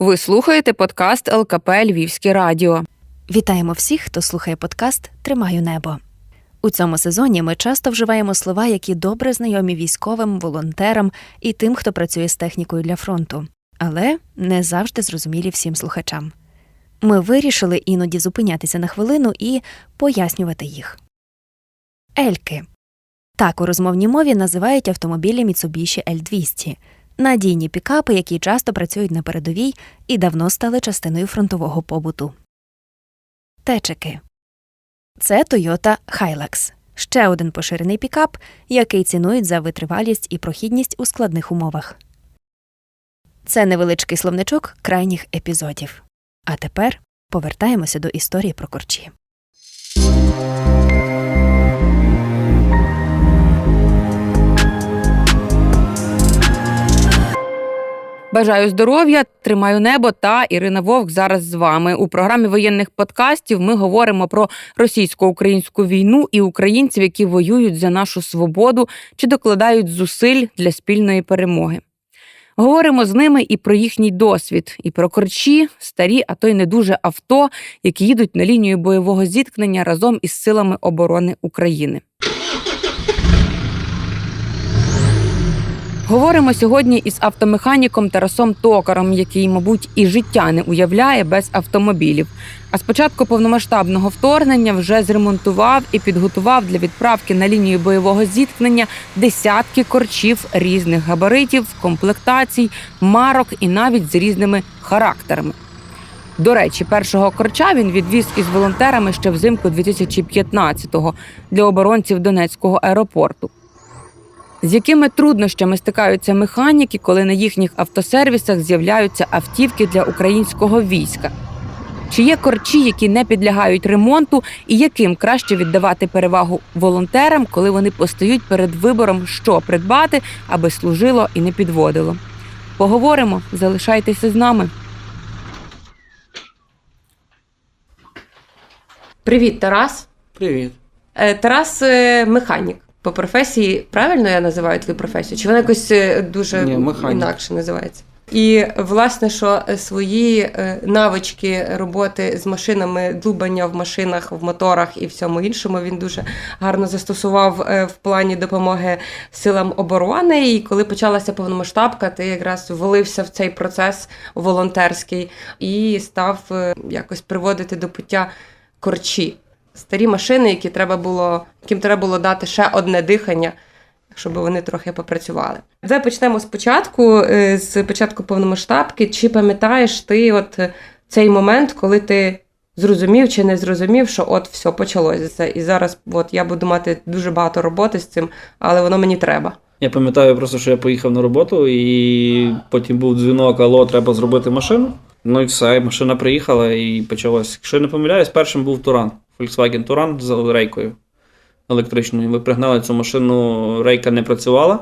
Ви слухаєте подкаст ЛКП Львівське Радіо. Вітаємо всіх, хто слухає подкаст Тримаю небо. У цьому сезоні ми часто вживаємо слова, які добре знайомі військовим, волонтерам і тим, хто працює з технікою для фронту, але не завжди зрозумілі всім слухачам. Ми вирішили іноді зупинятися на хвилину і пояснювати їх. Ельки так у розмовній мові називають автомобілі Mitsubishi L200 – надійні пікапи, які часто працюють на передовій і давно стали частиною фронтового побуту. Течики це Toyota Hilux – ще один поширений пікап, який цінують за витривалість і прохідність у складних умовах. Це невеличкий словничок крайніх епізодів. А тепер повертаємося до історії про корчі. Бажаю здоров'я, тримаю небо та Ірина Вовк зараз з вами. У програмі воєнних подкастів ми говоримо про російсько-українську війну і українців, які воюють за нашу свободу чи докладають зусиль для спільної перемоги. Говоримо з ними і про їхній досвід, і про корчі, старі, а то й не дуже авто, які їдуть на лінію бойового зіткнення разом із силами оборони України. Говоримо сьогодні із автомеханіком Тарасом Токаром, який, мабуть, і життя не уявляє без автомобілів. А з початку повномасштабного вторгнення вже зремонтував і підготував для відправки на лінію бойового зіткнення десятки корчів різних габаритів, комплектацій, марок і навіть з різними характерами. До речі, першого корча він відвіз із волонтерами ще взимку 2015-го для оборонців Донецького аеропорту. З якими труднощами стикаються механіки, коли на їхніх автосервісах з'являються автівки для українського війська? Чи є корчі, які не підлягають ремонту, і яким краще віддавати перевагу волонтерам, коли вони постають перед вибором, що придбати, аби служило і не підводило? Поговоримо, залишайтеся з нами. Привіт, Тарас. Привіт. Е, Тарас е, механік. По професії, правильно я називаю твою професію? Чи вона якось е, дуже Ні, інакше називається? І власне, що е, свої е, навички роботи з машинами, дубання в машинах, в моторах і всьому іншому він дуже гарно застосував в плані допомоги силам оборони. І коли почалася повномасштабка, ти якраз влився в цей процес волонтерський і став якось приводити до пуття корчі. Старі машини, які треба було, яким треба було дати ще одне дихання, щоб вони трохи попрацювали. Давай почнемо спочатку, е, з початку повномасштабки. Чи пам'ятаєш ти от е, цей момент, коли ти зрозумів чи не зрозумів, що от все почалося це, і зараз от я буду мати дуже багато роботи з цим, але воно мені треба. Я пам'ятаю просто, що я поїхав на роботу, і потім був дзвінок, алло, треба зробити машину. Ну і все, машина приїхала і почалось. Якщо я не помиляюсь, першим був Туран. Volkswagen Туран з рейкою електричною. Ми пригнали цю машину, рейка не працювала.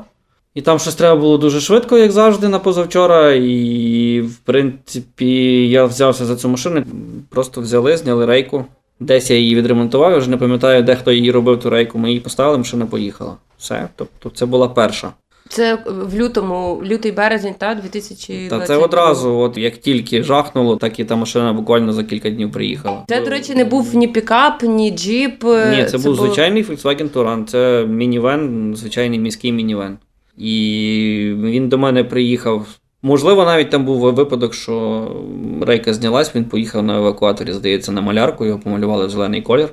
І там щось треба було дуже швидко, як завжди, на позавчора. І, в принципі, я взявся за цю машину, просто взяли, зняли рейку. Десь я її відремонтував, я вже не пам'ятаю, де хто її робив ту рейку. Ми її поставили, машина поїхала. Все. Тобто це була перша. Це в лютому, лютий березень, та 2020 Та це одразу, от як тільки жахнуло, так і та машина буквально за кілька днів приїхала. Це, до речі, не був ні пікап, ні джіп. Ні, це, був звичайний Volkswagen Touran, це мінівен, звичайний міський мінівен. І він до мене приїхав. Можливо, навіть там був випадок, що рейка знялась, він поїхав на евакуаторі, здається, на малярку, його помалювали в зелений колір.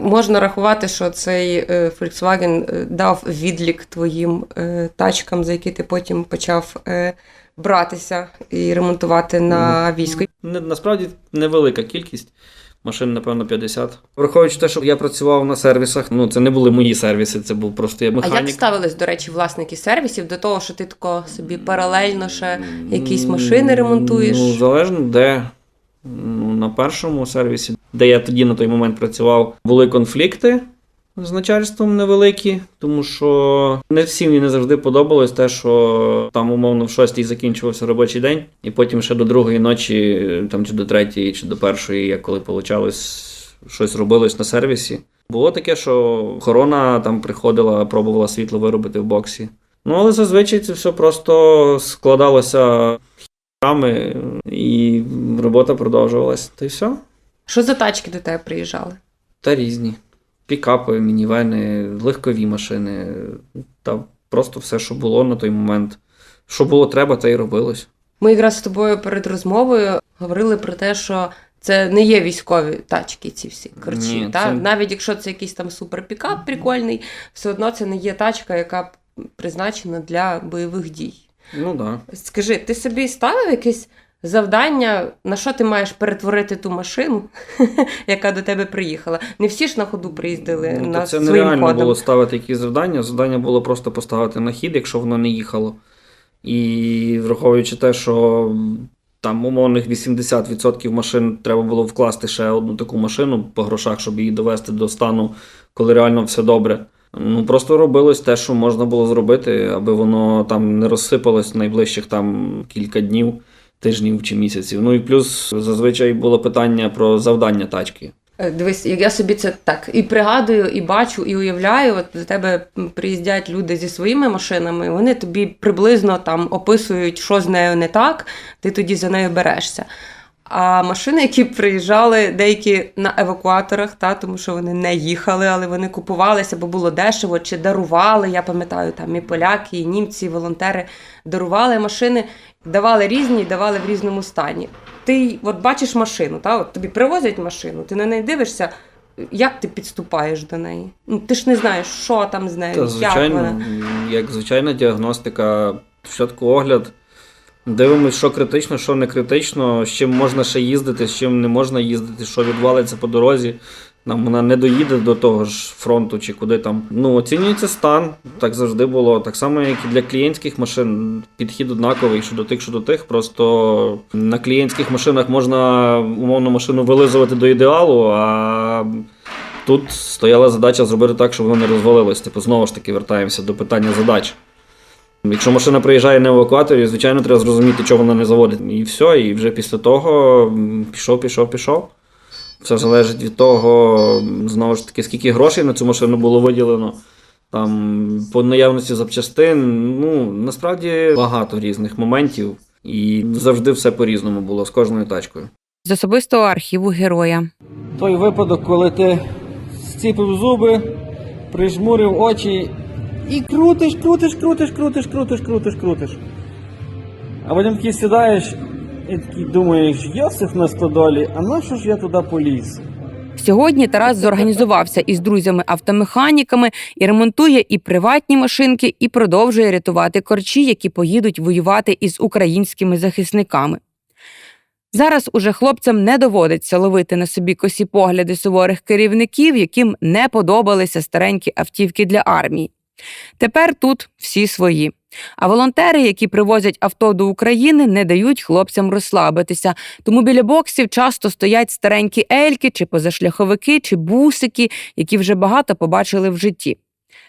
Можна рахувати, що цей е, Volkswagen е, дав відлік твоїм е, тачкам, за які ти потім почав братися і ремонтувати на військо. Насправді невелика кількість. Машин, напевно, 50. Враховуючи те, що я працював на сервісах, ну це не були мої сервіси, це був просто я А як ставились, до речі, власники сервісів до того, що ти тако собі паралельно ще якісь машини ремонтуєш? Ну, залежно де. Ну, на першому сервісі, де я тоді на той момент працював, були конфлікти з начальством невеликі, тому що не всім і не завжди подобалось те, що там умовно в шостій закінчувався робочий день, і потім ще до другої ночі, там чи до третьої, чи до першої, як коли получалось, щось робилось на сервісі. Було таке, що охорона там приходила, пробувала світло виробити в боксі. Ну, але зазвичай це все просто складалося рами, і робота продовжувалась. Та й все. Що за тачки до тебе приїжджали? Та різні. Пікапи, мінівени, легкові машини. Та просто все, що було на той момент. Що було треба, те й робилось. Ми якраз з тобою перед розмовою говорили про те, що це не є військові тачки, ці всі корчі. Ні, та? це- Навіть якщо це якийсь там суперпікап прикольний, все одно це не є тачка, яка призначена для бойових дій. Ну. Да. Скажи, ти собі ставив якесь завдання, на що ти маєш перетворити ту машину, яка до тебе приїхала? Не всі ж на ходу приїздили Ну, на це своїм нереально ходом. було ставити якісь завдання. Завдання було просто поставити на хід, якщо воно не їхало. І враховуючи те, що там умовних 80% машин треба було вкласти ще одну таку машину по грошах, щоб її довести до стану, коли реально все добре. Ну просто робилось те, що можна було зробити, аби воно там не розсипалось найближчих там кілька днів, тижнів чи місяців. Ну і плюс зазвичай було питання про завдання тачки. Е, Дивись, я собі це так і пригадую, і бачу, і уявляю. От до тебе приїздять люди зі своїми машинами, вони тобі приблизно там описують, що з нею не так, ти тоді за нею берешся. А машини, які приїжджали деякі на евакуаторах, та, тому що вони не їхали, але вони купувалися, бо було дешево, чи дарували. Я пам'ятаю, там і поляки, і німці, і волонтери дарували машини, давали різні, давали в різному стані ти от бачиш машину, та, от тобі привозять машину, ти на неї дивишся, як ти підступаєш до неї? Ну, ти ж не знаєш, що там з нею, Та, як вона. як звичайна діагностика, спочатку огляд. Дивимось, що критично, що не критично, з чим можна ще їздити, з чим не можна їздити, що відвалиться по дорозі. Нам вона не доїде до того ж фронту чи куди там. Ну, оцінюється стан, так завжди було. Так само, як і для клієнтських машин, підхід однаковий, що до тих, що до тих. Просто на клієнтських машинах можна умовно машину вилизувати до ідеалу, а тут стояла задача зробити так, щоб воно не розвалилось. Типу, знову ж таки, вертаємося до питання задач. Якщо машина приїжджає на евакуаторі, звичайно, треба зрозуміти, чого вона не заводить. І все, і вже після того пішов, пішов, пішов. Все залежить від того, знову ж таки, скільки грошей на цю машину було виділено. Там, по наявності запчастин, ну, насправді багато різних моментів. І завжди все по-різному було з кожною тачкою. З особистого архіву героя. той випадок, коли ти зціпив зуби, прижмурив очі і крутиш, крутиш, крутиш, крутиш, крутиш, крутиш, крутиш. А потім такий сідаєш і такий думаєш, Йосиф на стодолі, а на що ж я туди поліз? Сьогодні Тарас зорганізувався із друзями-автомеханіками і ремонтує і приватні машинки, і продовжує рятувати корчі, які поїдуть воювати із українськими захисниками. Зараз уже хлопцям не доводиться ловити на собі косі погляди суворих керівників, яким не подобалися старенькі автівки для армії. Тепер тут всі свої. А волонтери, які привозять авто до України, не дають хлопцям розслабитися, тому біля боксів часто стоять старенькі ельки, чи позашляховики, чи бусики, які вже багато побачили в житті.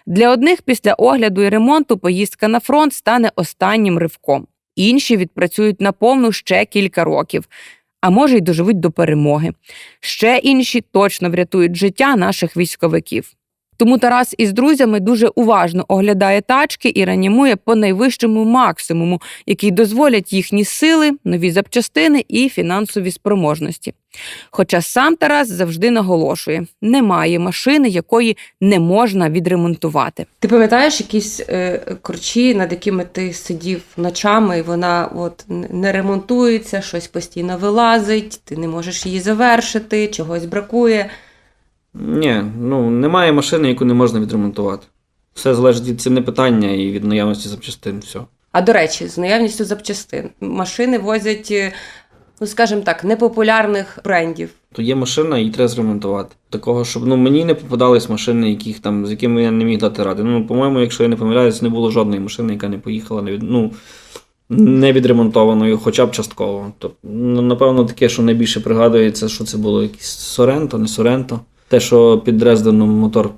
Для одних після огляду і ремонту поїздка на фронт стане останнім ривком. Інші відпрацюють наповну ще кілька років, а може й доживуть до перемоги. Ще інші точно врятують життя наших військовиків. Тому Тарас із друзями дуже уважно оглядає тачки і реанімує по найвищому максимуму, який дозволять їхні сили, нові запчастини і фінансові спроможності. Хоча сам Тарас завжди наголошує: немає машини, якої не можна відремонтувати. Ти пам'ятаєш якісь е, корчі, над якими ти сидів ночами, і вона от не ремонтується, щось постійно вилазить, ти не можеш її завершити, чогось бракує. Ні, ну немає машини, яку не можна відремонтувати. Все залежить від ціни питання і від наявності запчастин. Все. А до речі, з наявністю запчастин машини возять, е, ну скажімо так, непопулярних брендів. То є машина, її треба зремонтувати. Такого, щоб ну мені не попадались машини, яких там, з якими я не міг дати ради. Ну, по-моєму, якщо я не помиляюсь, не було жодної машини, яка не поїхала не від, ну, не відремонтованою, хоча б частково. Тобто, ну, напевно, таке, що найбільше пригадується, що це було якийсь Соренто, не Соренто. Те, що під Дрезденом мотор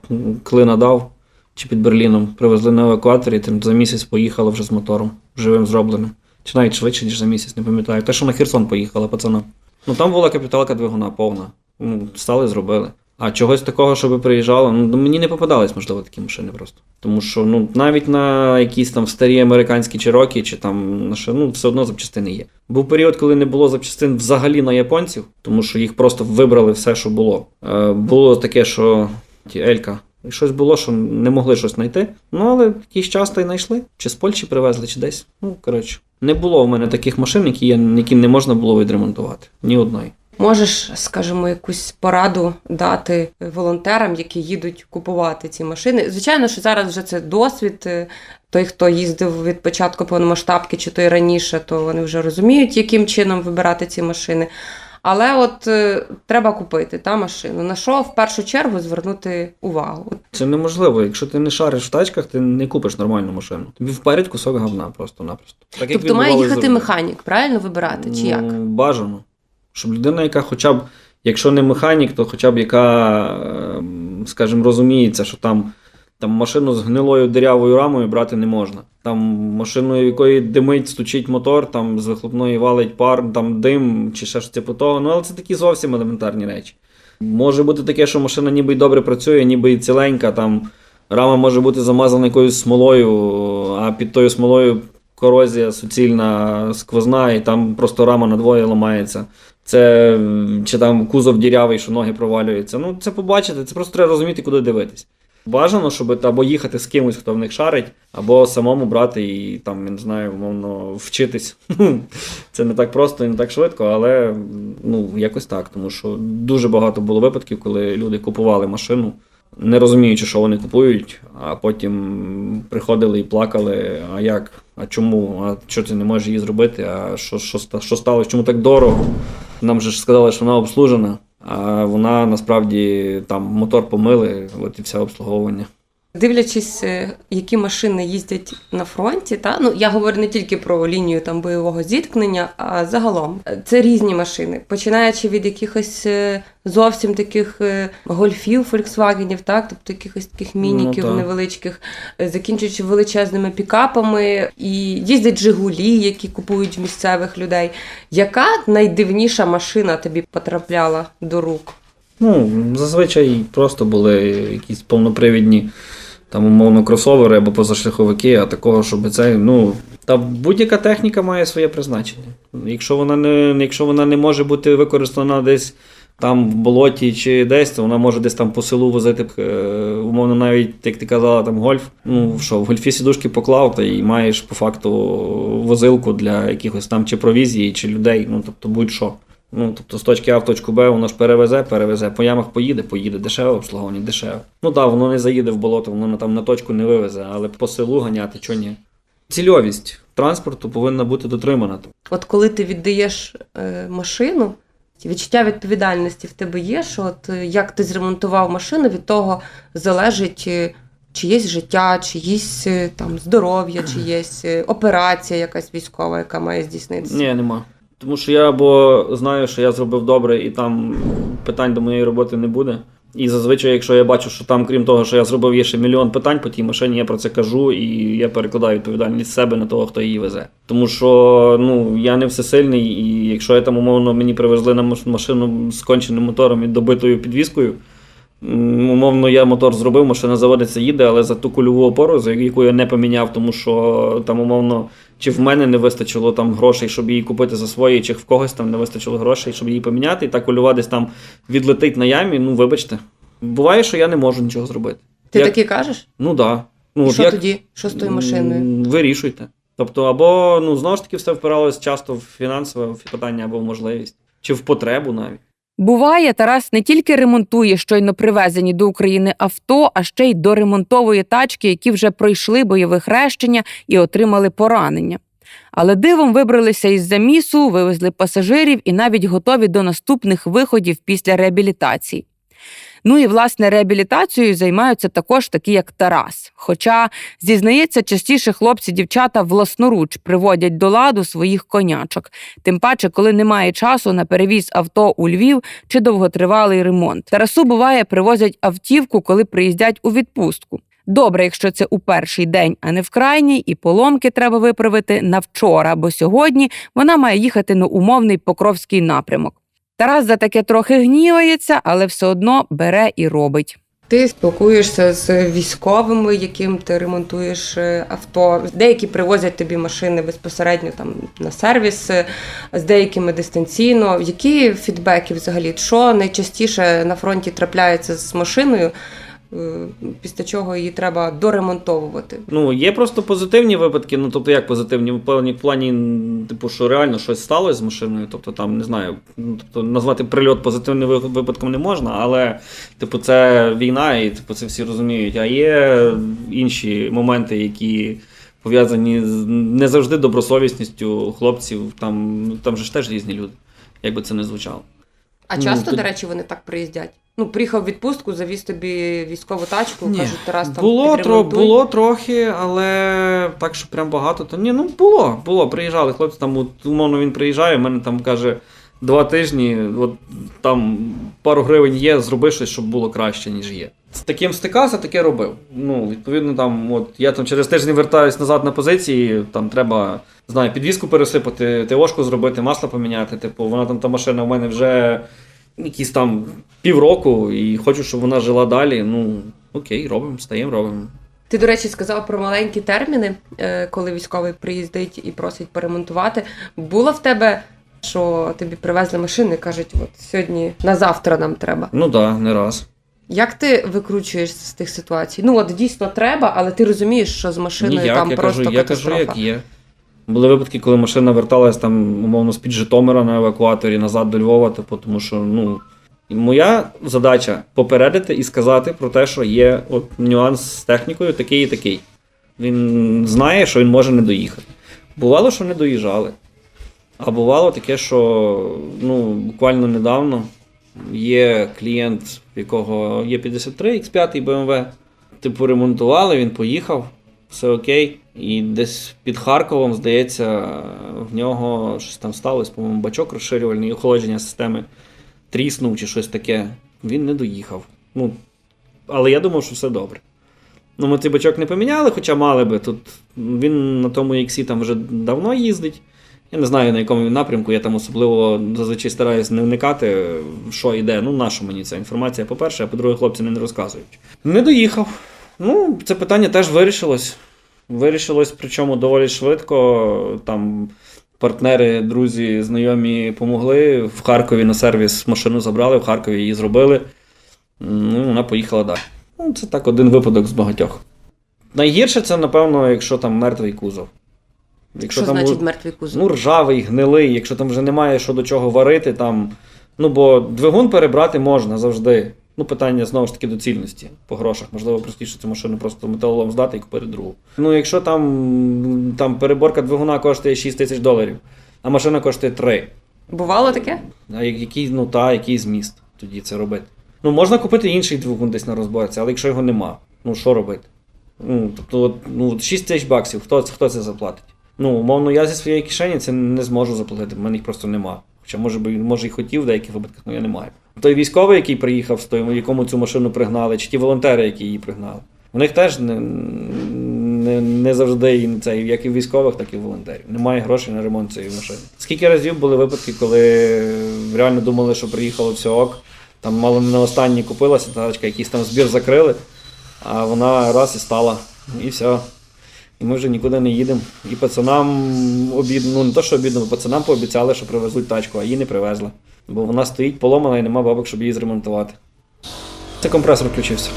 клина дав, чи під Берліном привезли на евакуаторі, тим за місяць поїхала вже з мотором, живим зробленим. Чи навіть швидше, ніж за місяць, не пам'ятаю. Те, що на Херсон поїхала, пацанам. Ну там була капіталка двигуна повна. Ну, стали, зробили. А чогось такого, щоб приїжджало, ну мені не попадались, можливо, такі машини просто. Тому що ну навіть на якісь там старі американські чирокі, чи там ну все одно запчастини є. Був період, коли не було запчастин взагалі на японців, тому що їх просто вибрали все, що було. Е, було таке, що ті Елька. І щось було, що не могли щось знайти. Ну, але якийсь час та й знайшли. Чи з Польщі привезли, чи десь. Ну, коротше. Не було в мене таких машин, які, я, які не можна було відремонтувати. Ні одної. Можеш, скажімо, якусь пораду дати волонтерам, які їдуть купувати ці машини. Звичайно, що зараз вже це досвід. е, Той, хто їздив від початку повномасштабки, чи то й раніше, то вони вже розуміють, яким чином вибирати ці машини. Але от е, треба купити та машину. На що в першу чергу звернути увагу? Це неможливо. Якщо ти не шариш в тачках, ти не купиш нормальну машину. Тобі вперед кусок говна просто-напросто. Так, тобто має їхати завжди. механік, правильно вибирати? Чи як? Бажано. Щоб людина, яка хоча б, якщо не механік, то хоча б яка, ем, скажімо, розуміється, що там, там машину з гнилою дирявою рамою брати не можна. Там машину, якої димить, стучить мотор, там з вихлопної валить пар, там дим чи ще щось типу того. Ну, але це такі зовсім елементарні речі. Може бути таке, що машина ніби й добре працює, ніби й ціленька, там рама може бути замазана якоюсь смолою, а під тою смолою корозія суцільна, сквозна, і там просто рама надвоє ламається. Це чи там кузов дірявий, що ноги провалюються. Ну, це побачити, це просто треба розуміти, куди дивитись. Бажано, щоб або їхати з кимось, хто в них шарить, або самому брати і там, я не знаю, умовно, вчитись. Це не так просто і не так швидко, але ну, якось так. Тому що дуже багато було випадків, коли люди купували машину, не розуміючи, що вони купують, а потім приходили і плакали: а як, а чому, а що ти не можеш її зробити, а що, що, що сталося, чому так дорого? Нам же ж сказали, що вона обслужена, а вона насправді там мотор помили, от і все обслуговування. Дивлячись, е, які машини їздять на фронті, та ну я говорю не тільки про лінію там бойового зіткнення, а загалом Е, це різні машини, починаючи від якихось е, зовсім таких гольфів, фольксвагенів, так, тобто якихось таких мініків так. невеличких, закінчуючи величезними пікапами, і їздять Жигулі, які купують в місцевих людей. Яка найдивніша машина тобі потрапляла до рук? Ну, зазвичай просто були якісь повнопривідні, там, умовно, кросовери або позашляховики, а такого, щоб це, ну. Та будь-яка техніка має своє призначення. Якщо вона не, якщо вона не може бути використана десь там в болоті чи десь, то вона може десь там по селу возити, е, умовно, навіть, як ти казала, там гольф. Ну що, в гольфі сідушки поклав, та і маєш по факту возилку для якихось там чи провізії, чи людей, ну тобто будь-що. Ну, тобто з точки А в точку Б воно ж перевезе, перевезе, по ямах поїде, поїде, дешеве обслуговування, дешеве. Ну так, воно не заїде в болото, воно там на точку не вивезе, але по селу ганяти, чого ні. Цільовість транспорту повинна бути дотримана. От коли ти віддаєш е, машину, відчуття відповідальності в тебе є, що от е, як ти зремонтував машину, від того залежить е, чиєсь життя, чиїсь е, там здоров'я, чиєсь операція якась військова, яка має здійснитися. Ні, нема. Тому що я або знаю, що я зробив добре, і там питань до моєї роботи не буде. І зазвичай, якщо я бачу, що там, крім того, що я зробив, є ще мільйон питань по тій машині, я про це кажу, і я перекладаю відповідальність себе на того, хто її везе. Тому що ну я не всесильний, і якщо я там умовно мені привезли на машину з конченим мотором і добитою підвіскою. Умовно, я мотор зробив, машина заводиться, їде, але за ту кульову опору, за яку я не поміняв, тому що там умовно чи в мене не вистачило там грошей, щоб її купити за свої, чи в когось там не вистачило грошей, щоб її поміняти, і та кульова десь там відлетить на ямі. Ну, вибачте. Буває, що я не можу нічого зробити. Ти Як- таки кажеш? Ну так. Да. Ну, І що як- тоді? Що з тою машиною? Вирішуйте. Тобто, або ну знову ж таки все впиралось часто в фінансове питання або в можливість, чи в потребу навіть. Буває, Тарас не тільки ремонтує щойно привезені до України авто, а ще й доремонтовує тачки, які вже пройшли бойове хрещення і отримали поранення. Але дивом вибралися із замісу, вивезли пасажирів і навіть готові до наступних виходів після реабілітації. Ну і власне реабілітацією займаються також такі, як Тарас. Хоча, зізнається, частіше хлопці-дівчата власноруч приводять до ладу своїх конячок, тим паче, коли немає часу на перевіз авто у Львів чи довготривалий ремонт. Тарасу буває, привозять автівку, коли приїздять у відпустку. Добре, якщо це у перший день, а не в крайній, і поломки треба виправити на вчора, бо сьогодні вона має їхати на умовний покровський напрямок. Тарас за таке трохи гнівається, але все одно бере і робить. Ти спілкуєшся з військовими, яким ти ремонтуєш е, авто. Деякі привозять тобі машини безпосередньо там на сервіс, е, з деякими дистанційно. Які фідбеки взагалі? Що найчастіше на фронті трапляється з машиною, після чого її треба доремонтовувати? Ну, є просто позитивні випадки. Ну, тобто, як позитивні? В плані, в плані, типу, що реально щось сталося з машиною. Тобто, там, не знаю, ну, тобто, назвати прильот позитивним випадком не можна, але, типу, це війна, і типу, це всі розуміють. А є інші моменти, які пов'язані з не завжди добросовісністю хлопців. Там, там же ж теж різні люди, як би це не звучало. А Ну, часто, то- до речі, вони так приїздять? Ну, приїхав в відпустку, завіз тобі військову тачку, Ні. кажуть, Тарас там було, тро, підремонтуй. було трохи, але так, що прям багато, то ні, ну було, було. Приїжджали хлопці, там, от, умовно, він приїжджає, в мене там каже два тижні, от там пару гривень є, зроби щось, щоб було краще, ніж є. З таким стикався, таке робив. Ну, відповідно, там, от я там через тиждень вертаюсь назад на позиції, там треба, знаю, підвіску пересипати, ТОшку зробити, масло поміняти. Типу, вона там та машина в мене вже якісь там півроку, і хочу, щоб вона жила далі. Ну, окей, робимо, стаємо, робимо. Ти, до речі, сказав про маленькі терміни, е, коли військовий приїздить і просить поремонтувати. Було в тебе, що тобі привезли машину і кажуть, от сьогодні на завтра нам треба. Ну так, да, не раз. Як ти викручуєшся з тих ситуацій? Ну, от дійсно треба, але ти розумієш, що з машиною Ніяк, там я просто кажу, я кажу, як є. Були випадки, коли машина верталась там, умовно, з-під Житомира на евакуаторі назад до Львова, типу, тому що, ну. Моя задача попередити і сказати про те, що є от нюанс з технікою такий і такий. Він знає, що він може не доїхати. Бувало, що не доїжджали. А бувало таке, що ну, буквально недавно є клієнт, в якого є 53 X5 BMW. Типу, ремонтували, він поїхав, все окей. І десь під Харковом, здається, в нього щось там сталося, по-моєму, бачок розширювальний, охолодження системи тріснув чи щось таке. Він не доїхав. Ну, але я думав, що все добре. Ну, ми цей бачок не поміняли, хоча мали би. Тут він на тому іксі там вже давно їздить. Я не знаю, на якому напрямку. Я там особливо зазвичай стараюсь не вникати, що йде. Ну, наша мені ця інформація, по-перше, а по-друге, хлопці не розказують. Не доїхав. Ну, це питання теж вирішилось. Вирішилось, причому доволі швидко. Там партнери, друзі, знайомі помогли. В Харкові на сервіс машину забрали, в Харкові її зробили. Ну, вона поїхала далі. Ну, це так один випадок з багатьох. Найгірше це, напевно, якщо там мертвий кузов. Що там значить мертвий кузов? Ну, ржавий, гнилий, якщо там вже немає що до чого варити, там. Ну, бо двигун перебрати можна завжди. Ну, питання знову ж таки доцільності по грошах. Можливо, простіше цю машину просто металолом здати і купити другу. Ну, якщо там, там переборка двигуна коштує 6 тисяч доларів, а машина коштує 3. Бувало таке? А який, ну та, який зміст тоді це робити? Ну, можна купити інший двигун десь на розборці, але якщо його нема, ну що робити? Ну, тобто, ну, от 6 тисяч баксів, хто, хто це заплатить? Ну, умовно, я зі своєї кишені це не зможу заплатити, в мене їх просто нема. Хоча, може би, може, і хотів в деяких випадках, але я не маю. Той військовий, який приїхав той, якому цю машину пригнали, чи ті волонтери, які її пригнали, у них теж не, не, не завжди це, як і військових, так і в волонтерів. Немає грошей на ремонт цієї машини. Скільки разів були випадки, коли реально думали, що приїхало все ок. Там мало не на останній купилася тачка, якийсь там збір закрили, а вона раз і стала. І все. І ми вже нікуди не їдемо. І пацанам обідно, ну не то, що обідно, пацанам пообіцяли, що привезуть тачку, а її не привезли. Бо вона стоїть поломана і нема бабок, щоб її зремонтувати. Це компресор включився.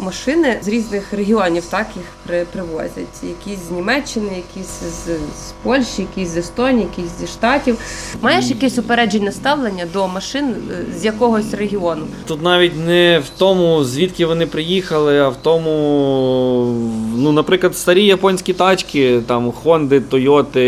Машини з різних регіонів так їх при, привозять. Якісь з Німеччини, якісь з, з Польщі, якісь з Естонії, якісь зі Штатів. Маєш якесь упереджене ставлення до машин е, з якогось регіону? Тут навіть не в тому, звідки вони приїхали, а в тому, ну, наприклад, старі японські тачки, там Honda, Toyota,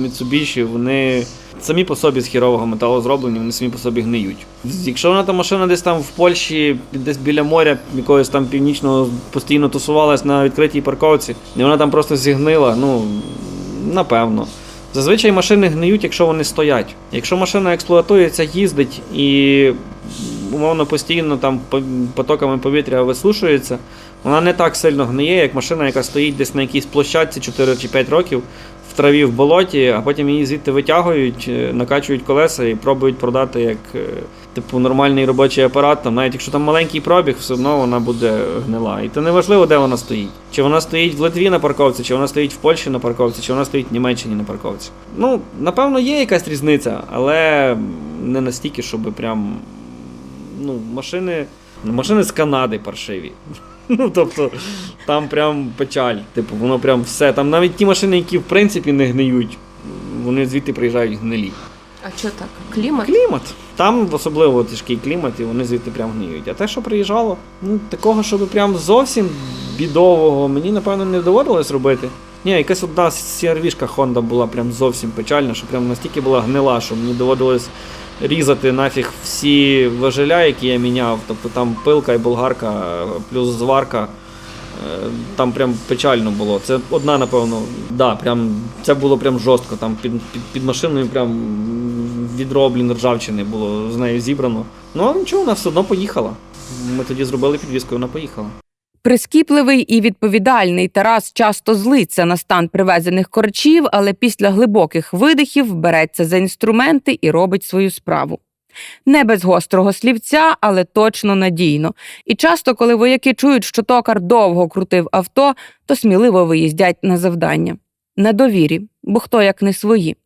Mitsubishi, вони самі по собі з хірового металу зроблені, вони самі по собі гниють. Якщо вона та машина десь там в Польщі, десь біля моря, якогось там північного постійно тусувалась на відкритій парковці, і вона там просто зігнила, ну, напевно. Зазвичай машини гниють, якщо вони стоять. Якщо машина експлуатується, їздить і умовно постійно там потоками повітря висушується, вона не так сильно гниє, як машина, яка стоїть десь на якійсь площадці 4 чи 5 років траві в болоті, а потім її звідти витягують, е, накачують колеса і пробують продати як е, типу нормальний робочий апарат. Там, навіть якщо там маленький пробіг, все одно вона буде гнила. І то не важливо, де вона стоїть. Чи вона стоїть в Литві на парковці, чи вона стоїть в Польщі на парковці, чи вона стоїть в Німеччині на парковці. Ну, напевно, є якась різниця, але не настільки, щоб прям. Ну, машини. Машини з Канади паршиві. Ну, тобто, там прям печаль. Типу, воно прям все. Там навіть ті машини, які в принципі не гниють, вони звідти приїжджають гнилі. А що так? Клімат? Клімат. Там особливо тяжкий клімат, і вони звідти прям гниють. А те, що приїжджало, ну такого, щоб прям зовсім бідового, мені напевно не доводилось робити. Ні, якась одна CRV-шка Honda була прям зовсім печальна, що прям настільки була гнила, що мені доводилось різати нафіг всі важеля, які я міняв. Тобто там пилка і болгарка, плюс зварка. Е, Там прям печально було. Це одна, напевно, да, прям, це було прям жорстко. Там під, під, під машиною прям відро, ржавчини було з нею зібрано. Ну, але нічого, вона все одно поїхала. Ми тоді зробили підвізку, і вона поїхала. Прискіпливий і відповідальний Тарас часто злиться на стан привезених корчів, але після глибоких видихів береться за інструменти і робить свою справу. Не без гострого слівця, але точно надійно. І часто, коли вояки чують, що токар довго крутив авто, то сміливо виїздять на завдання. На довірі, бо хто як не свої.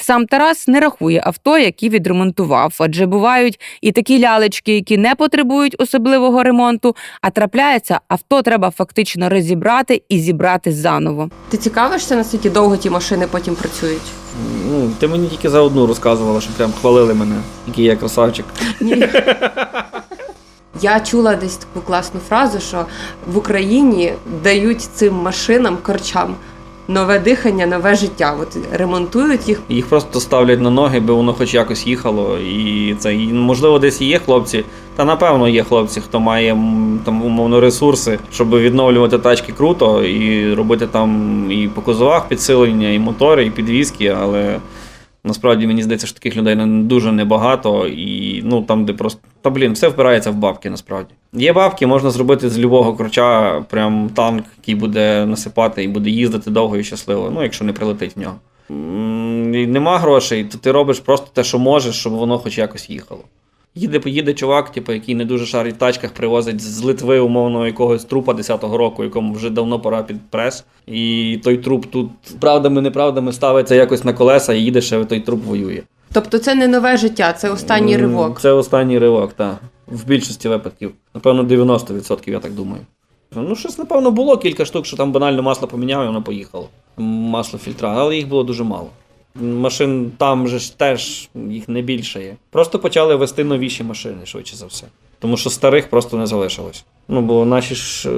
Сам Тарас не рахує авто, які відремонтував, адже бувають і такі лялечки, які не потребують особливого ремонту, а трапляється, авто треба фактично розібрати і зібрати заново. Ти цікавишся, наскільки довго ті машини потім працюють? Ну, ти мені тільки за одну розказувала, що прям хвалили мене, який я красавчик. Ні. Я чула десь таку класну фразу, що в Україні дають цим машинам, корчам, нове дихання, нове життя. От ремонтують їх. Їх просто ставлять на ноги, бо воно хоч якось їхало. І це і, можливо десь є хлопці. Та напевно є хлопці, хто має там умовно ресурси, щоб відновлювати тачки круто і робити там і по кузовах підсилення, і мотори, і підвіски, але. Насправді мені здається, що таких людей дуже небагато, і ну там, де просто та блін, все впирається в бабки. Насправді є бабки, можна зробити з любого круча прям танк, який буде насипати і буде їздити довго і щасливо. Ну, якщо не прилетить в нього. І Нема грошей, то ти робиш просто те, що можеш, щоб воно хоч якось їхало. Їде, поїде чувак, типу, який не дуже шарить в тачках, привозить з Литви умовно якогось трупа 10-го року, якому вже давно пора під прес. І той труп тут правдами, неправдами ставиться якось на колеса і їде ще той труп воює. Тобто це не нове життя, це останній ривок. Це останній ривок, так. В більшості випадків. Напевно, 90%, я так думаю. Ну, щось, напевно, було кілька штук, що там банально масло поміняв і воно поїхало. Масло фільтра, але їх було дуже мало. Машин там же ж теж їх не більше є. Просто почали вести новіші машини, швидше за все. Тому що старих просто не залишилось. Ну, бо наші ж е,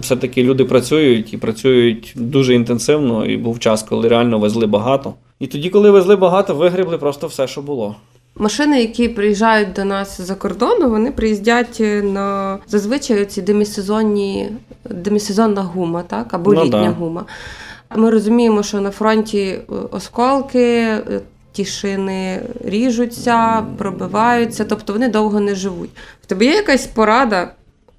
все-таки люди працюють і працюють дуже інтенсивно, і був час, коли реально везли багато. І тоді, коли везли багато, вигрібли просто все, що було. Машини, які приїжджають до нас за кордону, вони приїздять на зазвичай ці демісезонні, демісезонна гума, так? Або Ну, літня да. гума. Ми розуміємо, що на фронті е, осколки, е, ті шини ріжуться, пробиваються, тобто вони довго не живуть. В тебе є якась порада,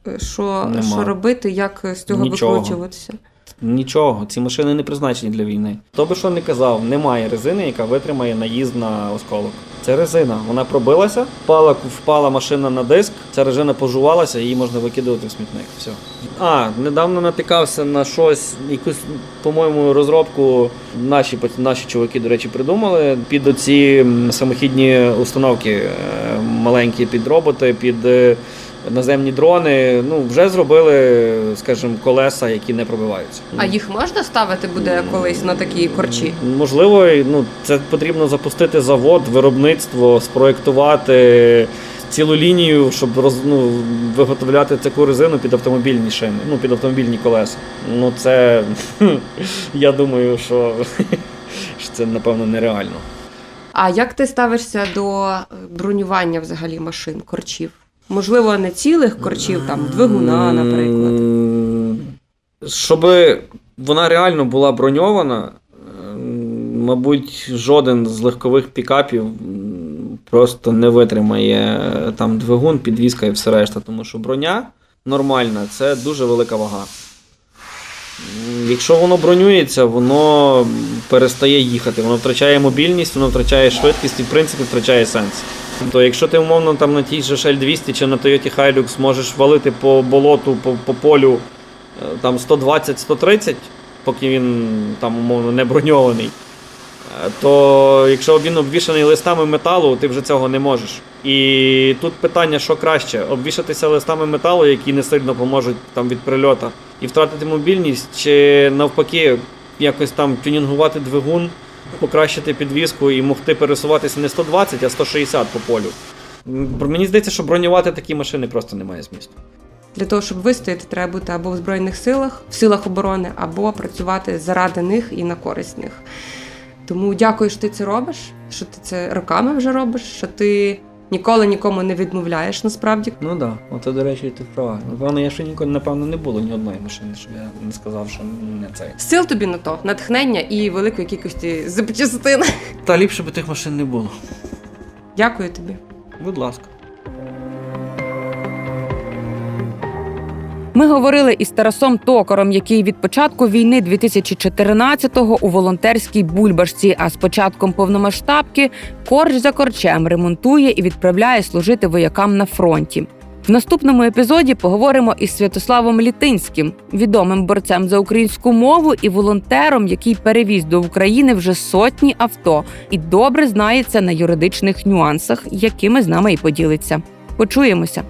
е, що, Нема. що робити, як з цього Нічого. викручуватися? Нічого, ці машини не призначені для війни. Хто би що не казав, немає резини, яка витримає наїзд на осколок. Це резина. Вона пробилася, впала, впала машина на диск, ця резина пожувалася, її можна викидувати в смітник. Все. А, недавно натикався на щось, якусь, по-моєму, розробку. Наші, наші чуваки, до речі, придумали під оці самохідні установки, е, маленькі під роботи, під. Наземні дрони ну вже зробили, скажімо, колеса, які не пробиваються. А їх можна ставити буде колись на такі корчі? Можливо, ну, це потрібно запустити завод, виробництво, спроєктувати цілу лінію, щоб роз, ну, виготовляти таку резину під автомобільні шини, ну, під автомобільні колеса. Ну, це я думаю, що, що це напевно нереально. А як ти ставишся до бронювання взагалі машин, корчів? Можливо, не цілих корчів, там двигуна, наприклад. Щоб вона реально була броньована, мабуть, жоден з легкових пікапів просто не витримає е, там двигун, підвізка і все решта, тому що броня нормальна це дуже велика вага. Якщо воно бронюється, воно перестає їхати, воно втрачає мобільність, воно втрачає швидкість і в принципі втрачає сенс. То якщо ти умовно там на тій же Shell 200 чи на Toyota Hilux можеш валити по болоту, по, по полю е, там 120-130, поки він там умовно не броньований, е, то якщо він обвішаний листами металу, ти вже цього не можеш. І тут питання, що краще: обвішатися листами металу, які не сильно поможуть там від прильота, і втратити мобільність, чи навпаки, якось там тюнінгувати двигун, покращити підвіску і могти пересуватися не 120, а 160 по полю. Мені здається, що бронювати такі машини просто немає змісту. Для того, щоб вистояти, треба бути або в Збройних силах, в силах оборони, або працювати заради них і на користь них. Тому дякую, що ти це робиш, що ти це роками вже робиш, що ти ніколи нікому не відмовляєш насправді. Ну так, да. ото, до речі, ти права. Напевно, я ще ніколи, напевно, не було ні одної машини, щоб я не сказав, що не цей. Сил тобі на то, натхнення і великої кількості запчастин. Та ліпше би тих машин не було. Дякую тобі. Будь ласка. Ми говорили із Тарасом Токаром, який від початку війни 2014-го у волонтерській бульбашці, а з початком повномасштабки корч за корчем ремонтує і відправляє служити воякам на фронті. В наступному епізоді поговоримо із Святославом Літинським, відомим борцем за українську мову і волонтером, який перевіз до України вже сотні авто і добре знається на юридичних нюансах, якими з нами і поділиться. Почуємося.